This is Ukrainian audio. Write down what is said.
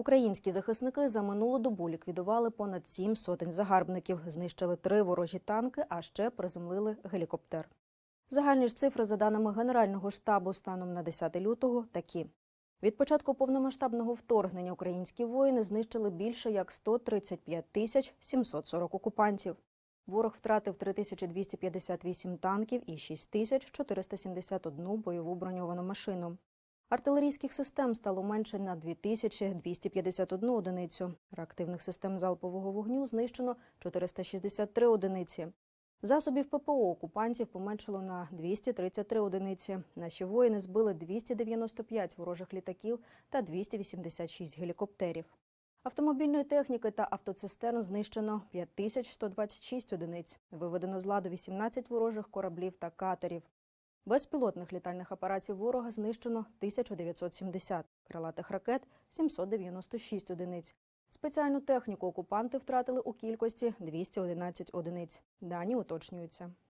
Українські захисники за минулу добу ліквідували понад сім сотень загарбників, знищили три ворожі танки, а ще приземлили гелікоптер. Загальні ж цифри, за даними Генерального штабу, станом на 10 лютого такі. Від початку повномасштабного вторгнення українські воїни знищили більше як 135 тисяч 740 окупантів. Ворог втратив 3258 танків і 6471 бойову броньовану машину. Артилерійських систем стало менше на 2251 одиницю. Реактивних систем залпового вогню знищено 463 одиниці. Засобів ППО окупантів поменшало на 233 одиниці. Наші воїни збили 295 ворожих літаків та 286 гелікоптерів. Автомобільної техніки та автоцистерн знищено 5126 одиниць. Виведено з ладу 18 ворожих кораблів та катерів. Безпілотних літальних апаратів ворога знищено 1970, крилатих ракет 796 одиниць. Спеціальну техніку окупанти втратили у кількості 211 одиниць. Дані уточнюються.